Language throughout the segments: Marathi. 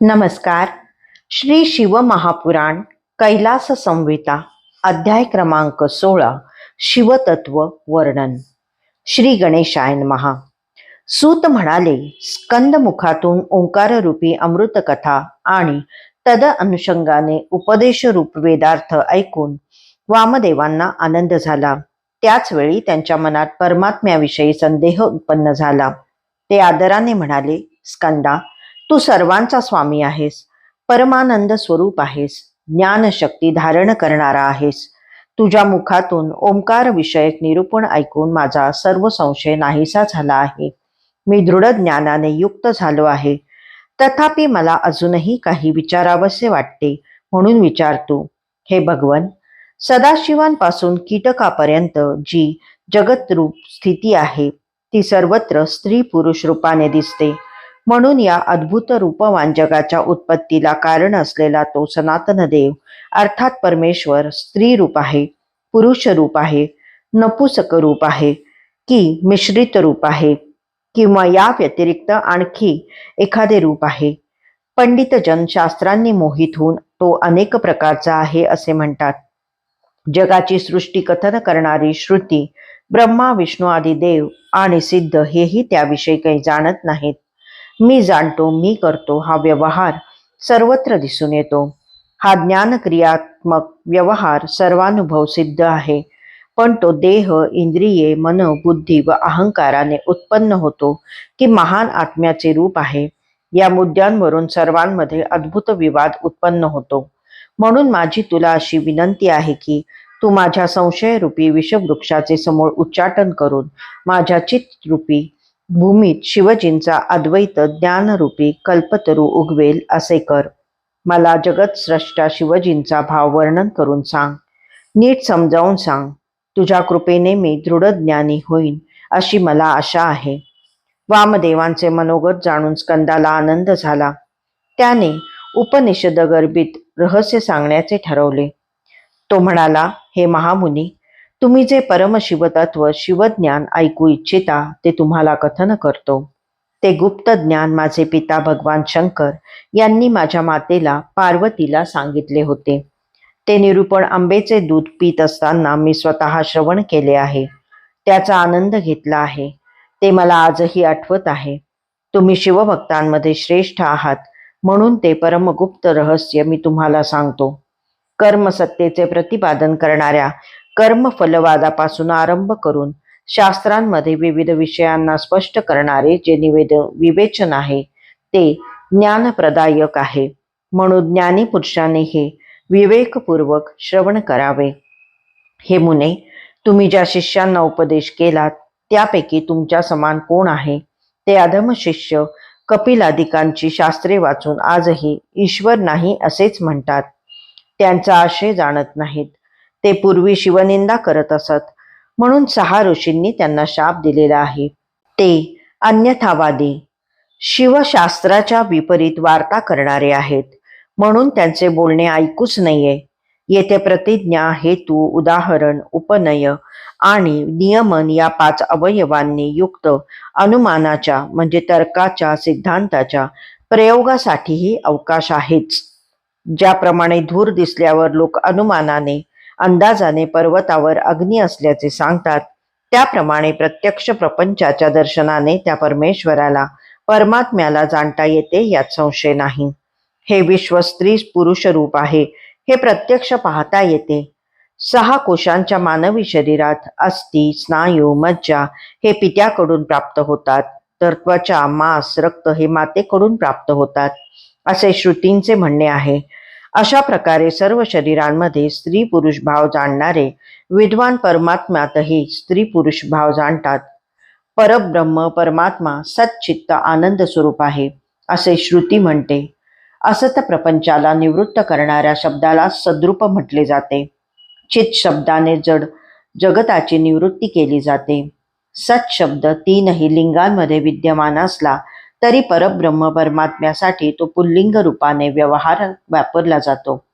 नमस्कार. श्री शिवमहापुराण कैलास संहिता अध्याय क्रमांक सोळा शिवतत्व वर्णन. श्री गणेशायन महा सूत म्हणाले स्कंद मुखातून ओंकाररूपी अमृतकथा आणि तद अनुषंगाने उपदेश रूप वेदार्थ ऐकून वामदेवांना आनंद झाला. त्याच वेळी त्यांच्या मनात परमात्म्याविषयी संदेह उत्पन्न झाला. ते आदराने म्हणाले स्कंदा तू सर्वांचा स्वामी आहेस. परमानंद स्वरूप आहेस. ज्ञानशक्ती धारण करणारा आहेस. तुझ्या मुखातून ओंकार विषयक निरूपण ऐकून माझा सर्व संशय नाहीसा झाला आहे. मी दृढ ज्ञानाने युक्त झालो आहे. तथापि मला अजूनही काही विचारावसे वाटते म्हणून विचारतो हे भगवन सदाशिवांपासून कीटकापर्यंत जी जगतरूप स्थिती आहे ती सर्वत्र स्त्री पुरुष रूपाने दिसते. म्हणून या अद्भुत रूपवान जगाच्या उत्पत्तीला कारण असलेला तो सनातन देव अर्थात परमेश्वर स्त्री रूप आहे पुरुष रूप आहे नपुसक रूप आहे की मिश्रित रूप आहे किंवा या व्यतिरिक्त आणखी एखादे रूप आहे. पंडितजन शास्त्रांनी मोहित होऊन तो अनेक प्रकारचा आहे असे म्हणतात. जगाची सृष्टी कथन करणारी श्रुती ब्रह्मा विष्णू आदी देव आणि सिद्ध हेही त्याविषयी काही जाणत नाहीत. मी जाणतो मी करतो हा व्यवहार सर्वत्र दिसून येतो. हा ज्ञान क्रियात्मक व्यवहार सर्वानुभव सिद्ध आहे. पण तो देह इंद्रिये मन बुद्धी व अहंकाराने उत्पन्न होतो की महान आत्म्याचे रूप आहे. या मुद्द्यांवरून सर्वांमध्ये अद्भुत विवाद उत्पन्न होतो. म्हणून माझी तुला अशी विनंती आहे की तू माझ्या संशयरूपी विषवृक्षाचे समोर उच्चाटन करून माझ्या चित्तरूपी भूमीत शिवजींचा अद्वैत ज्ञानरूपी कल्पतरू उगवेल असे कर. मला जगतस्रष्टा शिवजींचा भाव वर्णन करून सांग. नीट समजावून सांग. तुझ्या कृपेने मी दृढ ज्ञानी होईन अशी मला आशा आहे. वामदेवांचे मनोगत जाणून स्कंदाला आनंद झाला. त्याने उपनिषद गर्भित रहस्य सांगण्याचे ठरवले. तो म्हणाला हे महामुनी तुम्ही जे परमशिवतत्व शिवज्ञान ऐकू इच्छिता ते तुम्हाला कथन करतो. ते गुप्त ज्ञान माझे पिता भगवान शंकर यांनी माझ्या मातेला पार्वतीला सांगितले होते. ते निरूपण आंबेचे दूध पित असताना मी स्वतः श्रवण केले आहे. त्याचा आनंद घेतला आहे. ते मला आजही आठवत आहे. तुम्ही शिवभक्तांमध्ये श्रेष्ठ आहात म्हणून ते परमगुप्त रहस्य मी तुम्हाला सांगतो. कर्मसत्तेचे प्रतिपादन करणाऱ्या कर्मफलवादापासून आरंभ करून शास्त्रांमध्ये विविध विषयांना स्पष्ट करणारे जे निवेद विवेचन आहे ते ज्ञानप्रदायक आहे. म्हणून ज्ञानी पुरुषाने हे विवेकपूर्वक श्रवण करावे. हे मुने तुम्ही ज्या शिष्यांना उपदेश केलात त्यापैकी तुमच्या समान कोण आहे? ते अधम शिष्य कपिलादिकांची शास्त्रे वाचून आजही ईश्वर नाही असेच म्हणतात. त्यांचा आशय जाणत नाहीत. ते पूर्वी शिवनिंदा करत असत. म्हणून सहा ऋषींनी त्यांना शाप दिलेला आहे. ते अन्यथावादी शिवशास्त्राच्या विपरीत वार्ता करणारे आहेत. म्हणून त्यांचे बोलणे ऐकूच नाहीये. येथे प्रतिज्ञा हेतू उदाहरण उपनय आणि नियमन या पाच अवयवांनी युक्त अनुमानाच्या म्हणजे तर्काच्या सिद्धांताच्या प्रयोगासाठीही अवकाश आहेच. ज्याप्रमाणे धूर दिसल्यावर लोक अनुमानाने अंदाजाने पर्वतावर अग्नी असल्याचे सांगतात. त्याप्रमाणे प्रत्यक्ष प्रपंचाच्या दर्शनाने त्या परमेश्वराला परमात्म्याला जाणता येते यात संशय नाही. हे विश्व स्त्री पुरुष रूप आहे हे प्रत्यक्ष पाहता येते. सहा कोशांच्या मानवी शरीरात अस्थि स्नायू मज्जा हे पित्याकडून प्राप्त होतात तर त्वचा मांस रक्त हे मातेकडून प्राप्त होतात असे श्रुतींचे म्हणणे आहे. अशा प्रकारे सर्व शरीरांमध्ये स्त्री पुरुष भाव जाणणारे विद्वान परमात्म्यातही स्त्री पुरुष भाव जाणतात. परब्रह्म परमात्मा सच्चित्त आनंद स्वरूप आहे असे श्रुती म्हणते. असत प्रपंचाला निवृत्त करणाऱ्या शब्दाला सद्रूप म्हटले जाते. चित शब्दाने जड जगताची निवृत्ती केली जाते. सत शब्द तीनही लिंगांमध्ये विद्यमान असला तरी परब्रह्म परमात्म्यासाठी तो पुल्लिंग रूपाने व्यवहार वापरला जातो.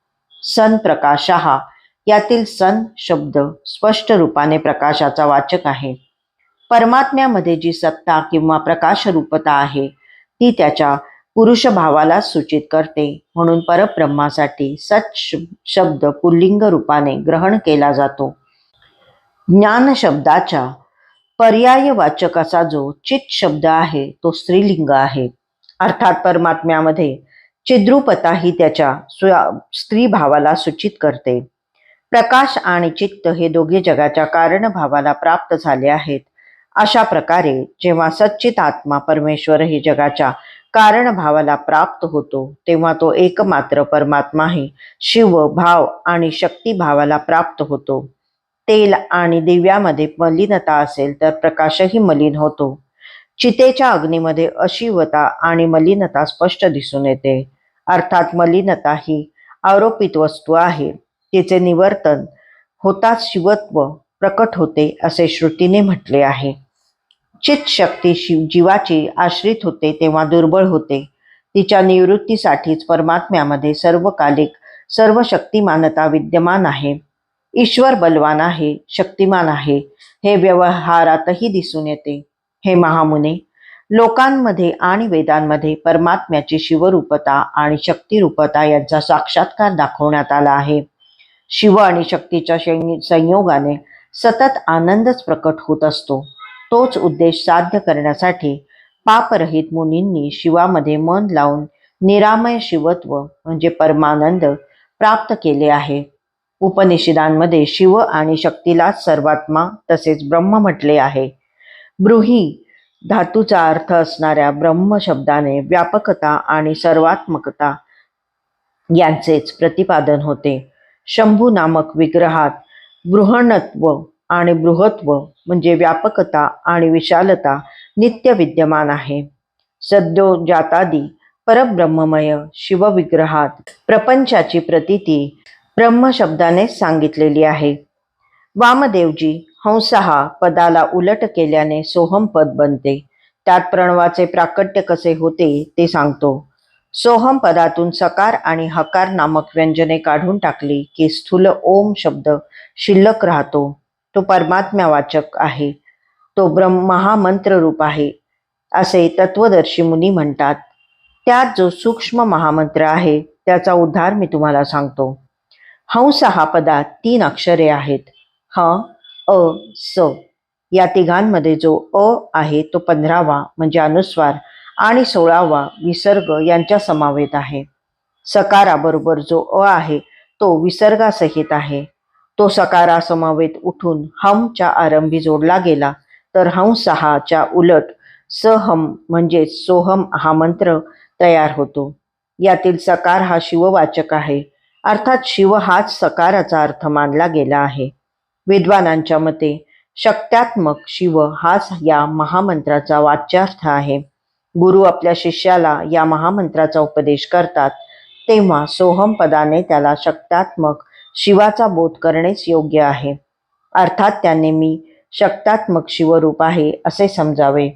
सन प्रकाशहा यातील सन शब्द स्पष्ट रूपाने प्रकाशाचा वाचक आहे. परमात्म्यामध्ये जी सत्ता किंवा प्रकाश रूपता आहे ती त्याच्या पुरुष भावाला सूचित करते. म्हणून परब्रह्मासाठी सच श- शब्द पुल्लिंग रूपाने ग्रहण केला जातो. ज्ञान शब्दाच्या पर्यायवाचकाचा जो चित शब्द आहे तो स्त्रीलिंग आहे. अर्थात परमात्म्यामध्ये चिद्रुपता ही त्याच्या स्त्री भावाला सूचित करते. प्रकाश आणि चित्त हे दोघे जगाच्या कारण भावाला प्राप्त झाले आहेत. अशा प्रकारे जेव्हा सच्चित आत्मा परमेश्वर हे जगाच्या कारण भावाला प्राप्त होतो तेव्हा तो एकमात्र परमात्माही शिव भाव आणि शक्ती भावाला प्राप्त होतो. तेल आणि दिव्यामध्ये मलिनता असेल तर प्रकाशही मलिन होतो. चितेच्या अग्नीमध्ये अशिवता आणि मलिनता स्पष्ट दिसून येते. अर्थात मलिनता ही आरोपित वस्तू आहे. तिचे निवर्तन होताच शिवत्व प्रकट होते असे श्रुतीने म्हटले आहे. चित शक्ती शिव जीवाची आश्रित होते तेव्हा दुर्बळ होते. तिच्या निवृत्तीसाठीच परमात्म्यामध्ये सर्वकालिक सर्व शक्तिमानता विद्यमान आहे. ईश्वर बलवान आहे शक्तिमान आहे. हे व्यवहारातही दिसून येते. हे महामुने लोकांमध्ये आणि वेदांमध्ये परमात्म्याची शिवरूपता आणि शक्तिरूपता यांचा साक्षात्कार दाखवण्यात आला आहे. शिव आणि शक्तीच्या संयोगाने सतत आनंदच प्रकट होत असतो. तोच उद्देश साध्य करण्यासाठी पापरहित मुनींनी शिवामध्ये मन लावून निरामय शिवत्व म्हणजे परमानंद प्राप्त केले आहे. उपनिषदांमध्ये शिव आणि शक्तीला सर्वात्मा तसेच ब्रह्म म्हटले आहे. ब्रूही धातूचा अर्थ असणाऱ्या ब्रह्म शब्दाने व्यापकता आणि सर्वात्मकता यांचेच प्रतिपादन होते. शंभू नामक विग्रहात बृहणत्व आणि बृहत्व म्हणजे व्यापकता आणि विशालता नित्य विद्यमान आहे. सद्योजातादी परब्रह्ममय शिवविग्रहात प्रपंचाची प्रतीती ब्रह्मशब्दाने सांगितलेली आहे. वामदेवजी हंसहा पदाला उलट केल्याने सोहम पद बनते. त्यात प्रणवाचे प्राकट्य कसे होते ते सांगतो. सोहम पदातून सकार आणि हकार नामक व्यंजने काढून टाकली की स्थूल ओम शब्द शिल्लक राहतो. तो परमात्म्यावाचक आहे. तो ब्रह्म महामंत्र रूप आहे असे तत्वदर्शी मुनी म्हणतात. त्यात जो सूक्ष्म महामंत्र आहे त्याचा उद्धार मी तुम्हाला सांगतो. हंस हा पदात तीन अक्षरे आहेत. ह अ स. या तिघांमध्ये जो अ आहे तो पंधरावा म्हणजे अनुस्वार आणि सोळावा विसर्ग यांच्या समावेत आहे. सकाराबरोबर जो अ आहे तो विसर्गासहित आहे. तो सकारा समावेत उठून हमच्या आरंभी जोडला गेला तर हंसहाच्या उलट सहम म्हणजे सोहम हा मंत्र तयार होतो. यातील सकार हा शिववाचक आहे. अर्थात शिव हाच सकाराचा अर्थ मानला गेला आहे. विद्वानांच्या मते शक्त्यात्मक शिव हाच या महामंत्राचा वाच्यार्थ आहे. गुरु आपल्या शिष्याला या महामंत्राचा उपदेश करतात तेव्हा सोहम पदाने त्याला शक्त्यात्मक शिवाचा बोध करणेच योग्य आहे. अर्थात त्याने मी शक्त्यात्मक शिवरूप आहे असे समजावे.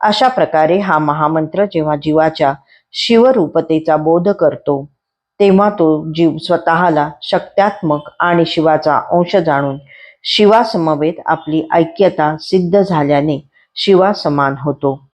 अशा प्रकारे हा महामंत्र जेव्हा जीवाच्या शिवरूपतेचा बोध करतो तेव्हा तो जीव स्वतःला शक्त्यात्मक आणि शिवाचा अंश जाणून शिवासमवेत आपली ऐक्यता सिद्ध झाल्याने शिवासमान होतो.